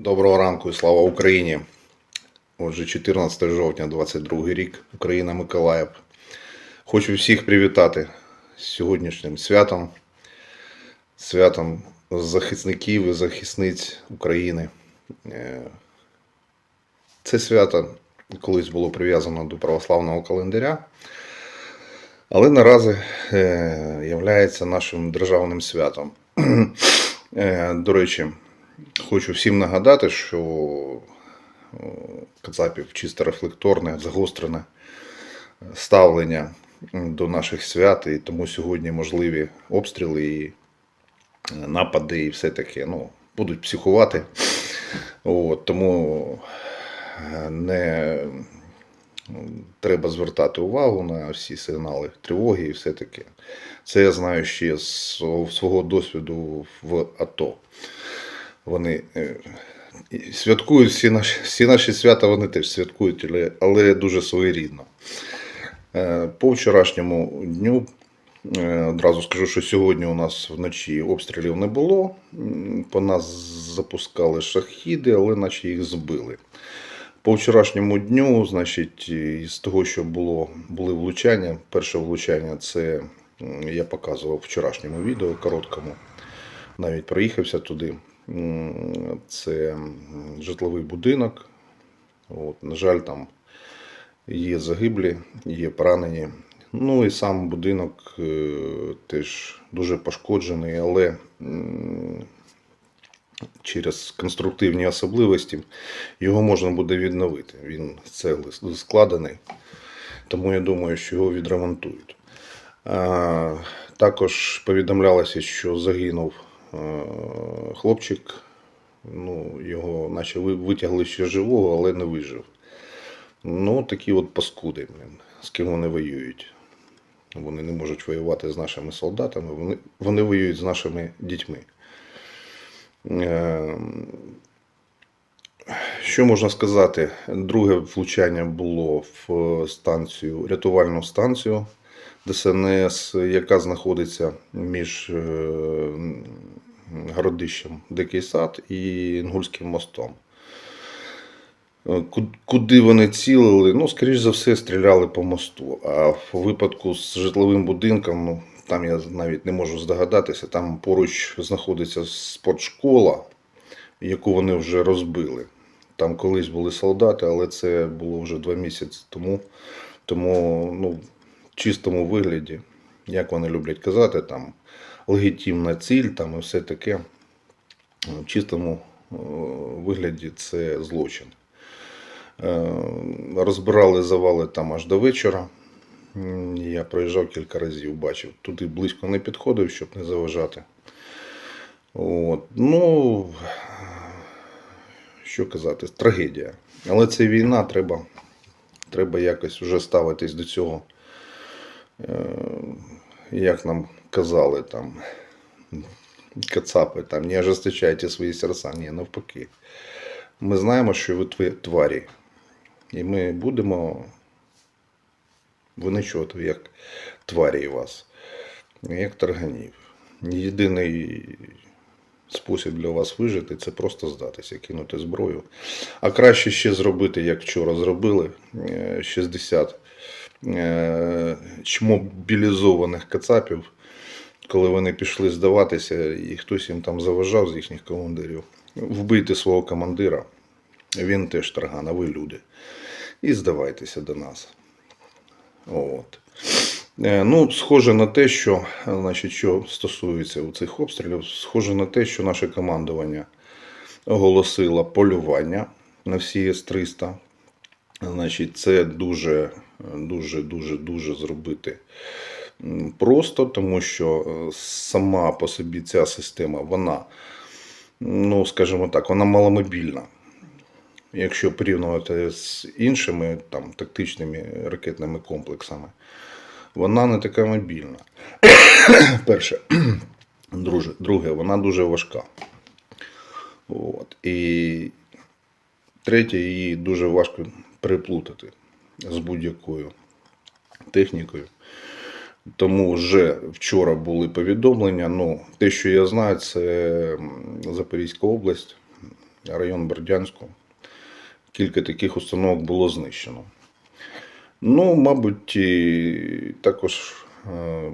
Доброго ранку і слава Україні. Отже, 14 жовтня, 22 рік, Україна Миколаїв. Хочу всіх привітати з сьогоднішнім святом, святом захисників і захисниць України. Е, Це свято колись було прив'язано до православного календаря, але наразі е, являється нашим державним святом. Е, До речі, Хочу всім нагадати, що е, Кацапів чисто рефлекторне, загострене ставлення до наших свят, і тому сьогодні можливі обстріли і е, напади, і все таке. Ну, будуть психувати. От, тому е, не треба звертати увагу на всі сигнали тривоги і все таке. Це я знаю ще з свого досвіду в АТО вони е, святкують всі наші, всі наші свята, вони теж святкують, але, дуже своєрідно. Е, По вчорашньому дню е, одразу скажу, що сьогодні у нас вночі обстрілів не було. По нас запускали шахіди, але наче їх збили. По вчорашньому дню, значить, із того, що було, були влучання, перше влучання це я показував вчорашньому відео короткому навіть проїхався туди. Це житловий будинок. От, на жаль, там є загиблі, є поранені. Ну і сам будинок е, теж дуже пошкоджений, але через конструктивні особливості його можна буде відновити. Він цегли складений, тому я думаю, що його відремонтують. Також повідомлялося, що загинув хлопчик. Ну, його наче витягли ще живого, але не вижив. Ну, такі от паскуди, блін, з ким вони воюють. Вони не можуть воювати з нашими солдатами, вони, вони воюють з нашими дітьми. Е, Що можна сказати? Друге влучання було в станцію, рятувальну станцію ДСНС, яка знаходиться між е, городищем Дикий Сад і Інгульським мостом. Е, Куди вони цілили? Ну, скоріш за все, стріляли по мосту. А в випадку з житловим будинком, ну, там я навіть не можу здогадатися, там поруч знаходиться спортшкола, яку вони вже розбили. Там колись були солдати, але це було вже два місяці тому. Тому ну, чистому вигляді, як вони люблять казати, там легітимна ціль там і все таке. В чистому е, вигляді це злочин. Е, Розбирали завали там аж до вечора. Я проїжджав кілька разів, бачив. Туди близько не підходив, щоб не заважати. От. Ну, що казати, трагедія. Але це війна, треба, треба якось вже ставитись до цього. Е, Як нам казали там, кацапи, там, не ожесточайте свої серця. Ні, навпаки. Ми знаємо, що ви тварі. І ми будемо винищувати як тварі вас, як тарганів. Єдиний спосіб для вас вижити це просто здатися, кинути зброю. А краще ще зробити, як вчора зробили, е, 60 е, чмобілізованих кацапів, коли вони пішли здаватися, і хтось їм там заважав з їхніх командирів. Вбийте свого командира. Він теж тарган, а ви люди. І здавайтеся до нас. От. Е, Ну, схоже на те, що, е, значить, що стосується у цих обстрілів, схоже на те, що наше командування оголосило полювання на всі С-300. Значить, це дуже, дуже, дуже, зробити просто, тому що е, сама по собі ця система, вона, ну, скажімо так, вона маломобільна. Якщо порівнювати з іншими там, тактичними ракетними комплексами, вона не така мобільна. Перше. Друже, друге, вона дуже важка. От. І третє, її дуже важко переплутати з будь-якою технікою. Тому вже вчора були повідомлення. Ну, те, що я знаю, це Запорізька область, район Бердянську. Кілька таких установок було знищено. Ну, мабуть, також е,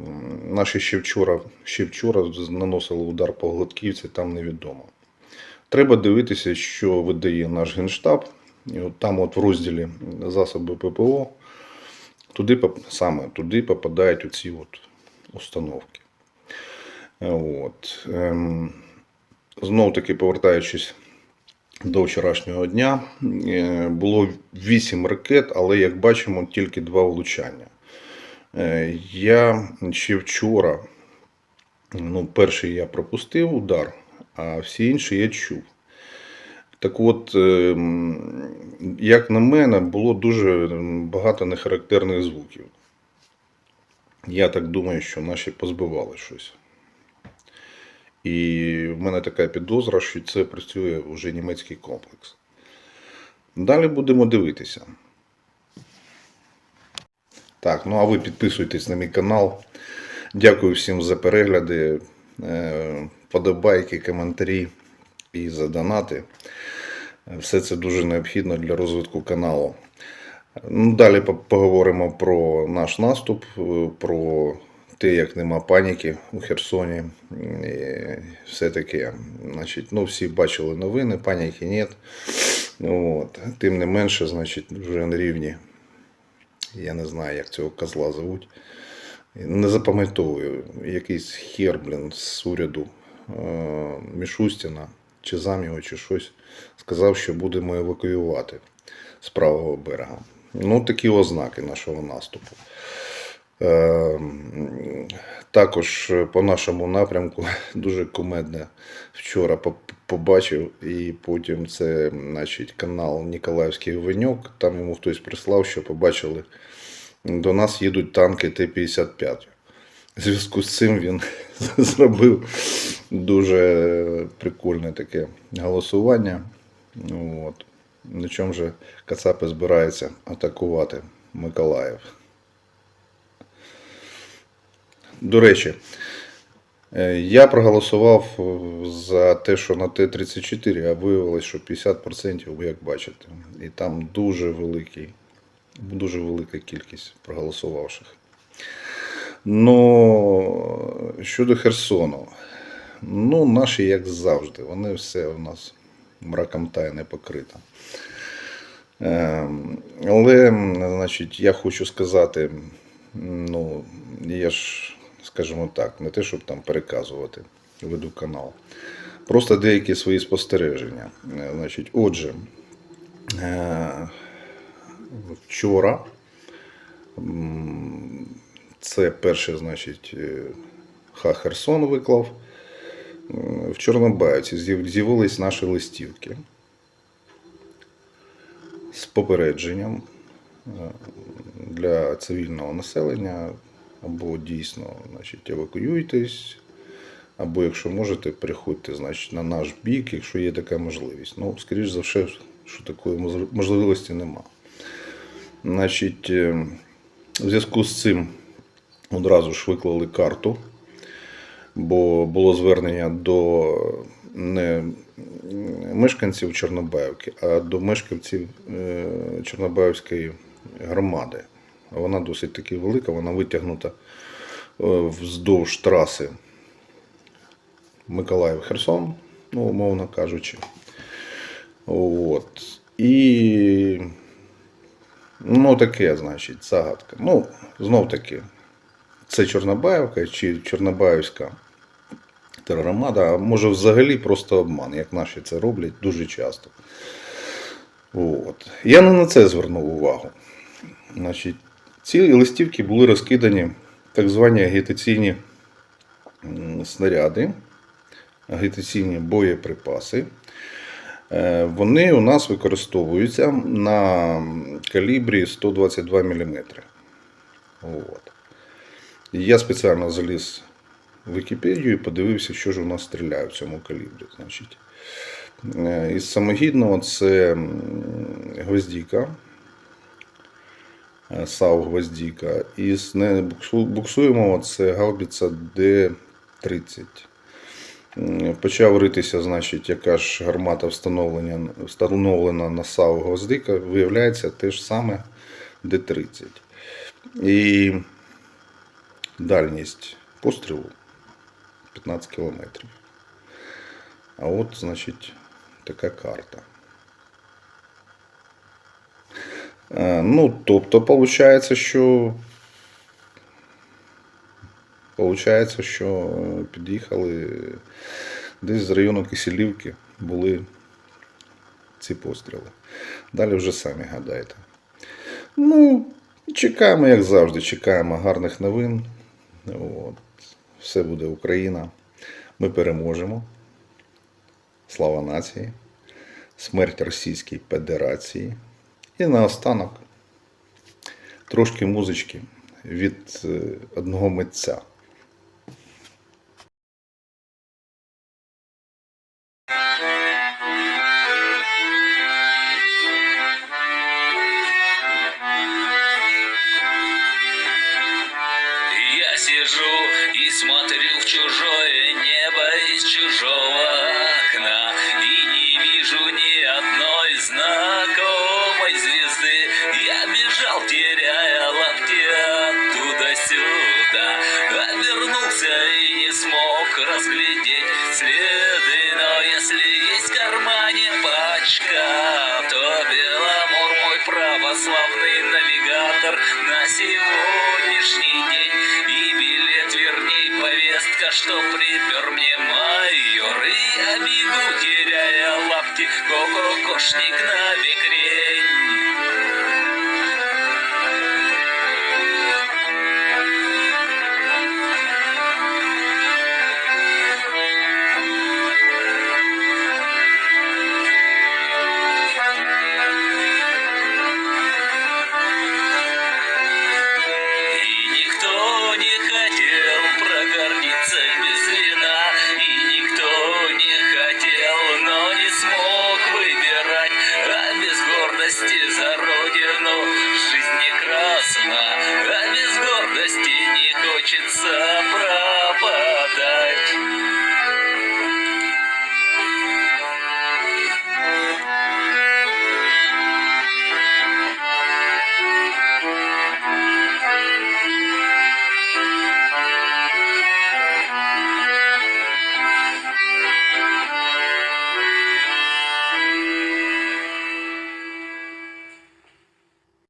наші ще вчора, ще вчора наносили удар по Гладківці, там невідомо. Треба дивитися, що видає наш Генштаб. І от там, от в розділі засоби ППО, туди, саме туди попадають оці от установки. Е, От. Ем, знов таки повертаючись до вчорашнього дня, е, було 8 ракет, але як бачимо, тільки два влучання. Е, Я ще вчора, ну, перший я пропустив удар, а всі інші я чув. Так от, ем, як на мене, було дуже багато нехарактерних звуків. Я так думаю, що наші позбивали щось. І в мене така підозра, що це працює вже німецький комплекс. Далі будемо дивитися. Так, ну а ви підписуйтесь на мій канал. Дякую всім за перегляди, е, подобайки, коментарі і за донати. Все це дуже необхідно для розвитку каналу. Ну, Далі поговоримо про наш наступ, про те, як нема паніки у Херсоні. Все таке. Значить, ну, всі бачили новини, паніки нет. От. Тим не менше, значить, вже на рівні. Я не знаю, як цього козла зовуть. Не запам'ятовую. Якийсь хер, блін, з уряду е, Мішустіна, чи зам його, чи щось, сказав, що будемо евакуювати з правого берега. Ну, такі ознаки нашого наступу. Е, Також по нашому напрямку дуже кумедне вчора побачив, і потім це значить, канал Ніколаївський Веньок. Там йому хтось прислав, що побачили, до нас їдуть танки Т-55. В зв'язку з цим він зробив дуже прикольне таке голосування. Ну, От. На чому же Кацапи збирається атакувати Миколаїв. До речі, е, я проголосував за те, що на Т-34, а виявилось, що 50%, ви як бачите. І там дуже великий, дуже велика кількість проголосувавших. Ну, щодо Херсону, ну, наші, як завжди, вони все у нас мраком тайне покрито. Ем, Але, значить, я хочу сказати, ну, я ж, скажімо так, не те, щоб там переказувати, веду канал. Просто деякі свої спостереження. Е, Значить, отже, е, вчора це перше, значить, е, Ха Херсон виклав. В Чорнобаївці з'яв- з'явились наші листівки з попередженням е, для цивільного населення, або дійсно значить, евакуюйтесь, або якщо можете, переходьте значить, на наш бік, якщо є така можливість. Ну, скоріш за все, що такої можливості нема. Значить, е, в зв'язку з цим одразу ж виклали карту, бо було звернення до не мешканців Чорнобаївки, а до мешканців е, Чорнобаївської громади. Вона досить таки велика, вона витягнута е, вздовж траси Миколаїв-Херсон, ну, умовно кажучи. От. І ну, таке, значить, загадка. Ну, знов таки, це Чорнобаївка чи Чорнобаївська тергромада, а може взагалі просто обман, як наші це роблять дуже часто. От. Я не на це звернув увагу. Значить, ці листівки були розкидані так звані агітаційні снаряди, агітаційні боєприпаси. Е, Вони у нас використовуються на калібрі 122 мм. От. Я спеціально заліз в Вікіпедію і подивився, що ж у нас стріляє в цьому калібрі. Значить, е, із самогідного це гвоздіка, е, САУ гвоздіка. Із буксуємого це гаубіца Д-30. Почав ритися, значить, яка ж гармата встановлення, встановлена на САУ Гвоздика, виявляється те ж саме Д-30. І дальність пострілу 15 кілометрів. А от, значить, така карта. Е, Ну, тобто, виходить, що Получається, що е, під'їхали десь з району Киселівки були ці постріли. Далі вже самі гадаєте. Ну, чекаємо, як завжди, чекаємо гарних новин. От. Все буде Україна. Ми переможемо. Слава нації, смерть Російській Федерації. І наостанок трошки музички від е, одного митця. Что припер мне майор И бегу, теряя лапти, кокошник на бекрень